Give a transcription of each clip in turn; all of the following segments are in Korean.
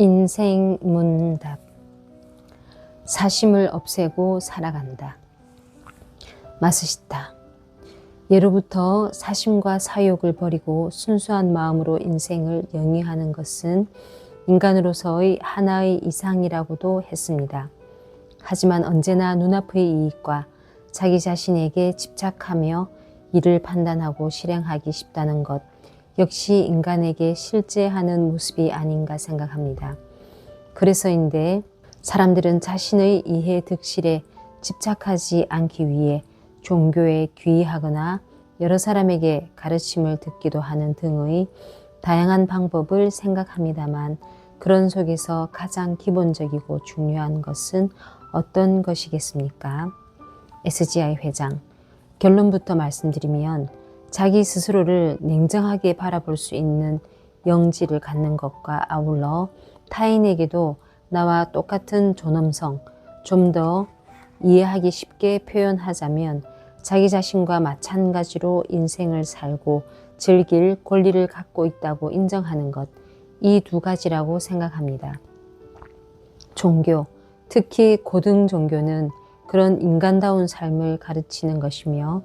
인생 문답 사심을 없애고 살아간다. 마스시타 예로부터 사심과 사욕을 버리고 순수한 마음으로 인생을 영위하는 것은 인간으로서의 하나의 이상이라고도 했습니다. 하지만 언제나 눈앞의 이익과 자기 자신에게 집착하며 이를 판단하고 실행하기 쉽다는 것 역시 인간에게 실제하는 모습이 아닌가 생각합니다. 그래서인데 사람들은 자신의 이해 득실에 집착하지 않기 위해 종교에 귀의하거나 여러 사람에게 가르침을 듣기도 하는 등의 다양한 방법을 생각합니다만 그런 속에서 가장 기본적이고 중요한 것은 어떤 것이겠습니까? SGI 회장 결론부터 말씀드리면 자기 스스로를 냉정하게 바라볼 수 있는 영지를 갖는 것과 아울러 타인에게도 나와 똑같은 존엄성, 좀 더 이해하기 쉽게 표현하자면 자기 자신과 마찬가지로 인생을 살고 즐길 권리를 갖고 있다고 인정하는 것, 이 두 가지라고 생각합니다. 종교, 특히 고등 종교는 그런 인간다운 삶을 가르치는 것이며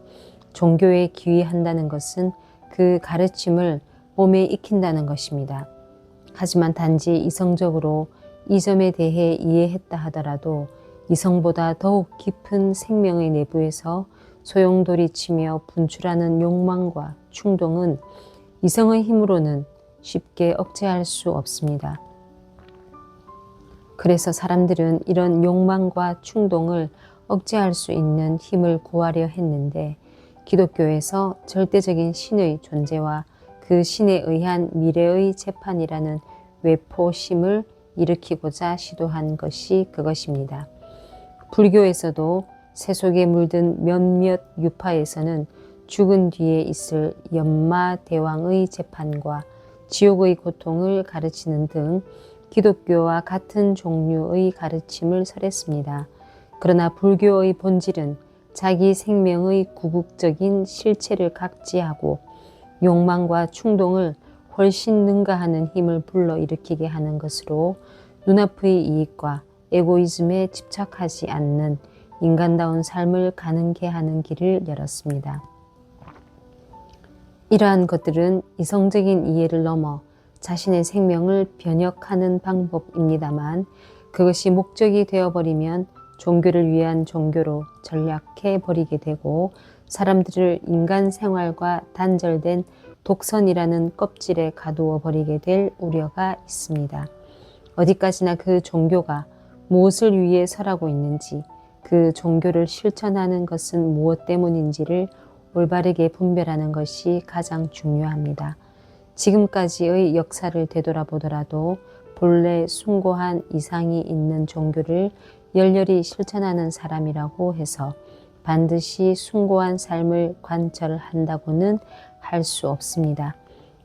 종교에 귀의한다는 것은 그 가르침을 몸에 익힌다는 것입니다. 하지만 단지 이성적으로 이 점에 대해 이해했다 하더라도 이성보다 더욱 깊은 생명의 내부에서 소용돌이치며 분출하는 욕망과 충동은 이성의 힘으로는 쉽게 억제할 수 없습니다. 그래서 사람들은 이런 욕망과 충동을 억제할 수 있는 힘을 구하려 했는데 기독교에서 절대적인 신의 존재와 그 신에 의한 미래의 재판이라는 외포심을 일으키고자 시도한 것이 그것입니다. 불교에서도 세속에 물든 몇몇 유파에서는 죽은 뒤에 있을 연마 대왕의 재판과 지옥의 고통을 가르치는 등 기독교와 같은 종류의 가르침을 설했습니다. 그러나 불교의 본질은 자기 생명의 구국적인 실체를 각지하고 욕망과 충동을 훨씬 능가하는 힘을 불러일으키게 하는 것으로 눈앞의 이익과 에고이즘에 집착하지 않는 인간다운 삶을 가능케 하는 길을 열었습니다. 이러한 것들은 이성적인 이해를 넘어 자신의 생명을 변혁하는 방법입니다만 그것이 목적이 되어버리면 종교를 위한 종교로 전략해 버리게 되고 사람들을 인간 생활과 단절된 독선이라는 껍질에 가두어 버리게 될 우려가 있습니다. 어디까지나 그 종교가 무엇을 위해 설하고 있는지 그 종교를 실천하는 것은 무엇 때문인지를 올바르게 분별하는 것이 가장 중요합니다. 지금까지의 역사를 되돌아보더라도 본래 숭고한 이상이 있는 종교를 열렬히 실천하는 사람이라고 해서 반드시 숭고한 삶을 관철한다고는 할 수 없습니다.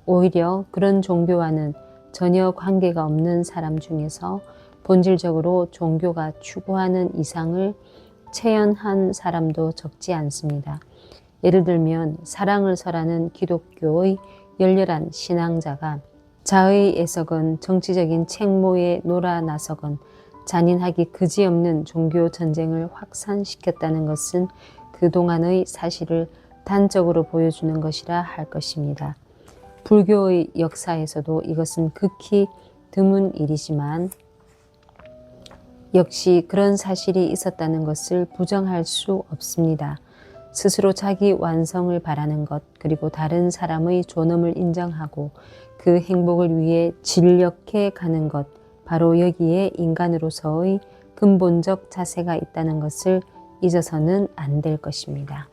오히려 그런 종교와는 전혀 관계가 없는 사람 중에서 본질적으로 종교가 추구하는 이상을 체현한 사람도 적지 않습니다. 예를 들면 사랑을 설하는 기독교의 열렬한 신앙자가 자의 애석은 정치적인 책모에 놀아 나서건 잔인하기 그지없는 종교 전쟁을 확산시켰다는 것은 그동안의 사실을 단적으로 보여주는 것이라 할 것입니다. 불교의 역사에서도 이것은 극히 드문 일이지만 역시 그런 사실이 있었다는 것을 부정할 수 없습니다. 스스로 자기 완성을 바라는 것, 그리고 다른 사람의 존엄을 인정하고 그 행복을 위해 진력해 가는 것, 바로 여기에 인간으로서의 근본적 자세가 있다는 것을 잊어서는 안 될 것입니다.